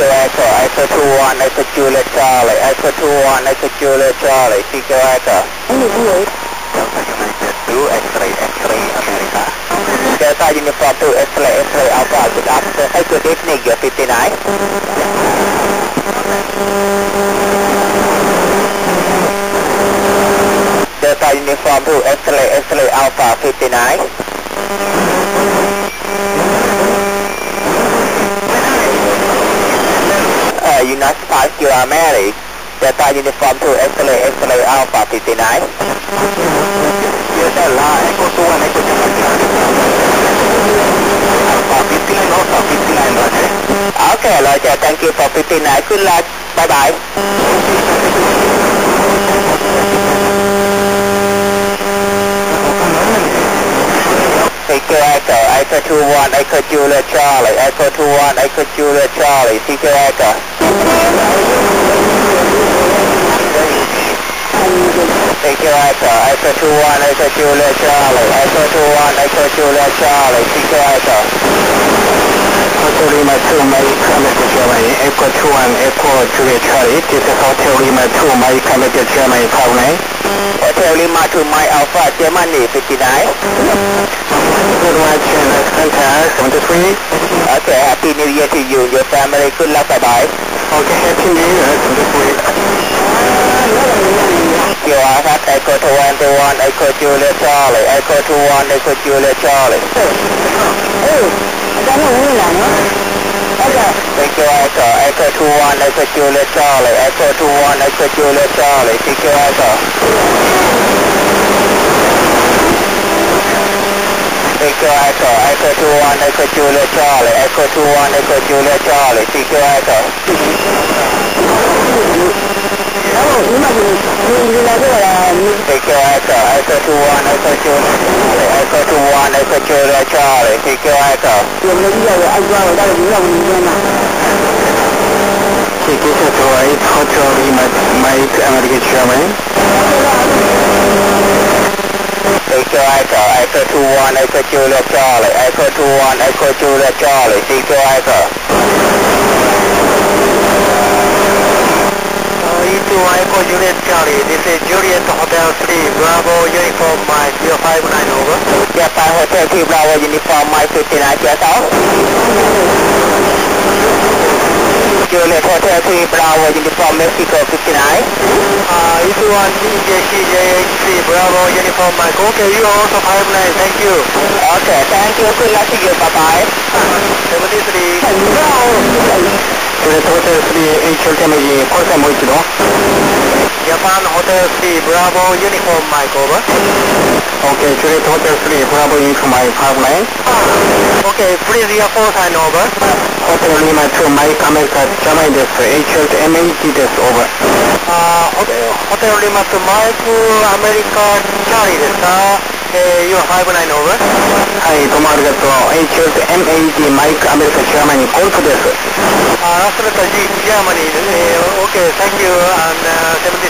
Echo Echo, Echo 21, Echo Juliet Charlie, Echo 21, Echo Juliet Charlie, Echo Echo. Delta United 2, X-ray, X-ray, America. Delta Uniform 2, X-ray, X-ray, Alpha, good afternoon. Hey, good evening, you're 59. Delta Uniform 2, X-ray, X-ray, Alpha, 59. 9 kilometers. Delta uniform to X-ray, X-ray Alpha 59. Delta Echo 2 Echo 2. Alpha 59, Alpha 59, Roger. Okay, Roger. Thank you for 59. Good luck. Bye-bye. ไอเกอไอเกอไอเกอทูวันไอเกอจูเลอร์ชาร์ลีไอเกอทูวันไอเกอจูเลอร์ชาร์ลีซีเกอไอเกอ Echo, Echo 21, Echo Juliet Charlie, Echo 21, Echo Juliet Charlie, Echo Echo. Hotel Lima 2, Mike America, Germany. Echo 21, Echo Juliet Charlie. This is Hotel Lima 2, Mike America, Germany, Power 9. Hotel Lima to my Alpha, Germany, 59. Good one, China, contact 73. Okay, Happy New Year to you, your family. Good luck, bye-bye. Okay, Happy New Year, 73. You are at Echo 21, Echo Juliet Charlie, Echo 21, Echo Juliet Charlie. Thank you, Echo. Echo 21, Echo Juliet Charlie, Echo 21, Echo Juliet Charlie, you, Echo. You, Echo. Echo 21, Echo Juliet Charlie, Echo 21, Echo Juliet Charlie, you, Echo. Thank you, Echo. Echo 21, Echo Juliet Charlie, Echo 21, Echo Juliet Charlie, thank you, Echo. This is right, Hotel Lima, Mike America, Germany. Thank you, Echo. Echo 21, Echo Juliet Charlie, Echo 21, Echo Juliet Charlie, thank you, Echo. Echo Juliet Charlie, this is Juliet Hotel 3, Bravo Uniform Mike 059 over. Japan Hotel 3 Bravo Uniform Mike 59 chia 6. Juliet Hotel 3 Bravo Uniform Mexico 59. Uh, E21 EJCJHC, Bravo Uniform Mike. Okay, you also 59, thank you. Okay, thank you. Good luck to you. Bye-bye. 73. Juliet Hotel 3, HL damage, call sign もう一度。 Japan Hotel 3, Bravo Uniform Mike, over. Okay, Juliet Hotel 3, Bravo Uniform Mike, 59. Okay, please call sign over. Hotel Lima 2, Mike America, Germany です。HL と MAT です、over. あー、ホテルリマとマイクアメリカチャーリーですかえー、You're 59 over? はい、どうもありがとう。HL と MAT マイクアメリカジャーマニーゴルフです。あー、それから G、ジャーマニー、えー、OK, thank you, and、uh,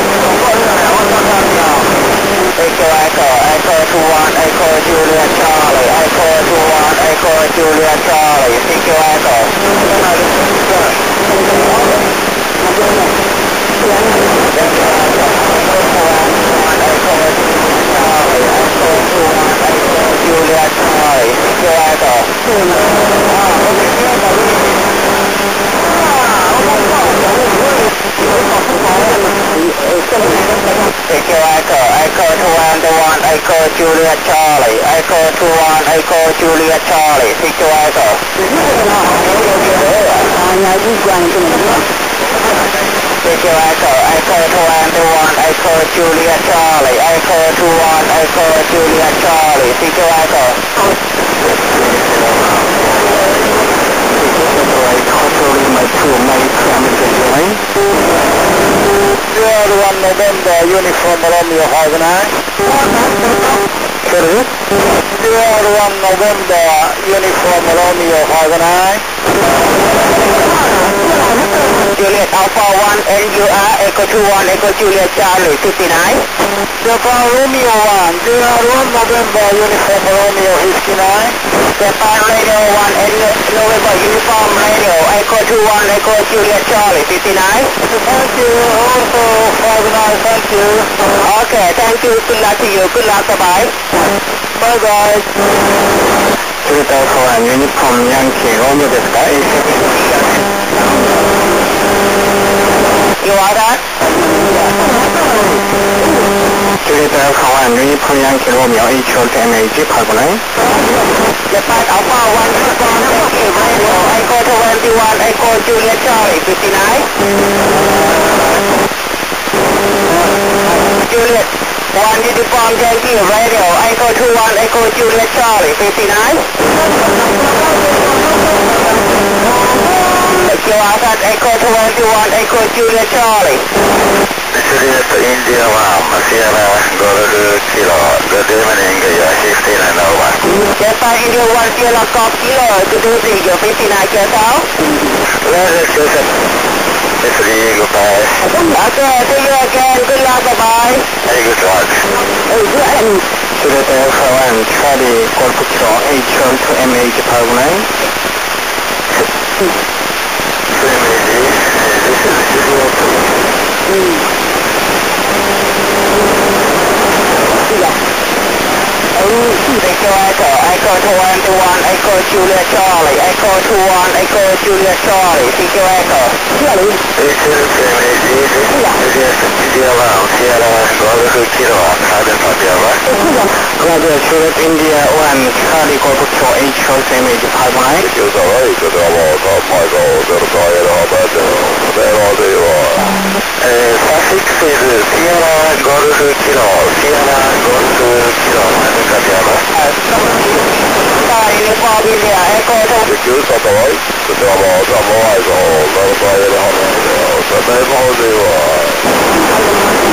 Echo Echo Echo 21 Echo Julia Charlie Echo 21 Echo Julia Charlie CQ Echo. Cái này cái này. Cái này. Juliet Charlie, Echo 21, Echo Juliet Charlie, Echo Echo. Echo Echo, Echo 21, Echo Juliet Charlie, Echo 21, Echo Juliet Charlie, Echo Echo. Hotel Lima 2, November Uniform Romeo 59. Sorry? 01 November Uniform Romeo 59. Juliet Alpha 1 NUR Echo 21 Echo Juliet Charlie 59. Japan Romeo 1, Sierra 1 November Uniform Romeo 59. Japan Radio 1 N November Uniform Radio Echo 21 Echo Juliet Charlie 59. Thank you, also 59, thank you. Okay, thank you. Good luck to you. Good luck. Bye-bye. Bye bye. トヨタフォアユニフォームヤンキーロミオですか July that? 저기 대한 강화는 유니 프리한 기로며 H.O.T. MAG 8분의 18 Alpha 1 Squad Active Radio Echo 21 Juliet Charlie 59 Juliet 1 Uniform Yankee Radio Echo 21 Echo Juliet Charlie 59 Alpha Echo to 121 Echo Julia Charlie. This is India India 1, Sierra Golden Kilo, good evening, you're 16 and over. Yes, I India 1 Sierra Golf Kilo, good evening, you're 15 and yourself. Let's discuss it. It's really goodbye. Okay, see you again, good luck, bye-bye. Hey, good luck. Hey, good luck. Sierra Alpha 1, Charlie Golf Kilo, 8 to MA Japan 9. Julia Charlie, Echo 21, Echo Julia Charlie, CQ Echo. Hello. This is Kennedy. This is MAG Juliet India 1 Sierra Golf Kilo Garden Padiava Roger Juliet India 1 Charlie Golf Kilo H Holt MH パブナイ Because I like it, I'm all top my goal, they're tired of it, they're all they are. Uh, suffix is Sierra Golf Kilo Sierra Golf Kilo Garden Padiava 你叫什么？我叫什么？我叫什么？我叫什么？